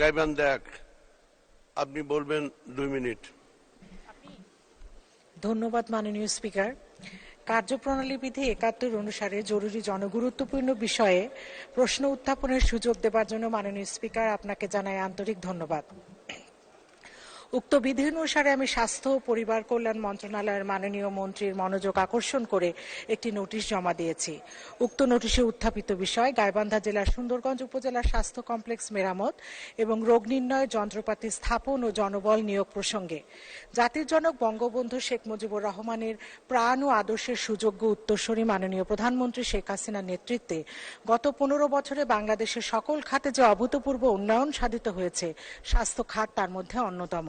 গাইবান্ধা এক আপনি বলবেন দুই মিনিট। ধন্যবাদ মাননীয় স্পিকার। কার্যপ্রণালী বিধি একাত্তর অনুসারে জরুরি জনগুরুত্বপূর্ণ বিষয়ে প্রশ্ন উত্থাপনের সুযোগ দেবার জন্য মাননীয় স্পিকার আপনাকে জানাই আন্তরিক ধন্যবাদ। উক্ত বিধি অনুসারে আমি স্বাস্থ্য ও পরিবার কল্যাণ মন্ত্রণালয়ের মাননীয় মন্ত্রীর মনোযোগ আকর্ষণ করে একটি নোটিশ জমা দিয়েছি। উক্ত নোটিশে উত্থাপিত বিষয় গাইবান্ধা জেলার সুন্দরগঞ্জ উপজেলার স্বাস্থ্য কমপ্লেক্স মেরামত এবং রোগ নির্ণয় যন্ত্রপাতি স্থাপন ও জনবল নিয়োগ প্রসঙ্গে। জাতির জনক বঙ্গবন্ধু শেখ মুজিবুর রহমানের প্রাণ ও আদর্শের সুযোগ্য উত্তরসূরি মাননীয় প্রধানমন্ত্রী শেখ হাসিনার নেতৃত্বে গত পনেরো বছরে বাংলাদেশের সকল খাতে যে অভূতপূর্ব উন্নয়ন সাধিত হয়েছে, স্বাস্থ্য খাত তার মধ্যে অন্যতম।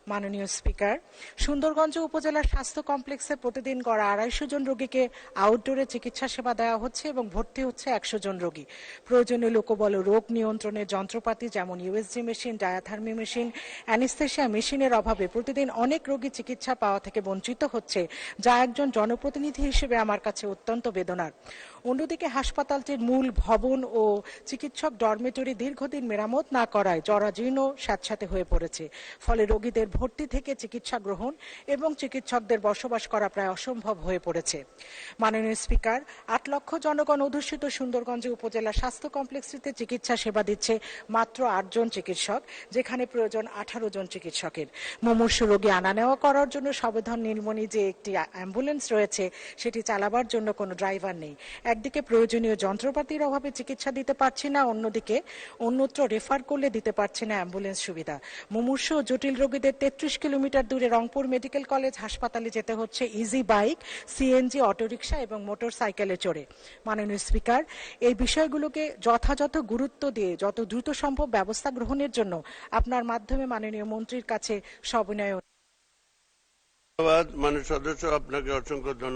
মাননীয় স্পিকার, সুন্দরগঞ্জ উপজেলার স্বাস্থ্য কমপ্লেক্সে প্রতিদিন গড় আড়াইশো জন রোগীকে আউটডোরে চিকিৎসা সেবা দেওয়া হচ্ছে এবং ভর্তি হচ্ছে একশো জন রোগী। প্রয়োজনীয় লোকবল রোগ নিয়ন্ত্রণের যন্ত্রপাতি যেমন USG machine diathermy machine anaesthesia মেশিনের অভাবে প্রতিদিন অনেক রোগী চিকিৎসা পাওয়া থেকে বঞ্চিত হচ্ছে, যা একজন জনপ্রতিনিধি হিসেবে আমার কাছে অত্যন্ত বেদনার। অন্যদিকে হাসপাতালটির মূল ভবন ও চিকিৎসক ডরমেটরি দীর্ঘদিন মেরামত না করায় জরাজীর্ণ স্যাঁতস্যাঁতে হয়ে পড়েছে। ফলে রোগীদের ভর্তি থেকে চিকিৎসা গ্রহণ এবং চিকিৎসকদের বসবাস করা প্রায় অসম্ভব হয়ে পড়েছে। মাননীয় স্পিকার, আট লক্ষ জনগণ অধ্যুষিত সুন্দরগঞ্জ উপজেলা স্বাস্থ্য কমপ্লেক্সটিতে চিকিৎসা সেবা দিচ্ছে মাত্র আটজন চিকিৎসক, যেখানে প্রয়োজন আঠারো জন চিকিৎসকের। মুমূর্ষু রোগী আনা নেওয়া করার জন্য সবেধন নীলমণি যে একটি অ্যাম্বুলেন্স রয়েছে, সেটি চালাবার জন্য কোনো ড্রাইভার নেই। একদিকে প্রয়োজনীয় যন্ত্রপাতির অভাবে চিকিৎসা দিতে পারছি না, অন্যদিকে অন্যত্র রেফার করলে দিতে পারছি না অ্যাম্বুলেন্স সুবিধা। মুমূর্ষু জটিল রোগীদের তেত্রিশ কিলোমিটার দূরে রংপুর মেডিকেল কলেজ হাসপাতালে যেতে হচ্ছে ইজি বাইক, সিএনজি, অটোরিকশা এবং মোটর সাইকেলে চড়ে। মাননীয় স্পিকার, এই বিষয়গুলোকে যথাযথ গুরুত্ব দিয়ে যত দ্রুত সম্ভব ব্যবস্থা গ্রহণের জন্য আপনার মাধ্যমে মাননীয় মন্ত্রীর কাছে সবিনয়। ধন্যবাদ। সদস্য, আপনাকে অসংখ্য ধন্যবাদ।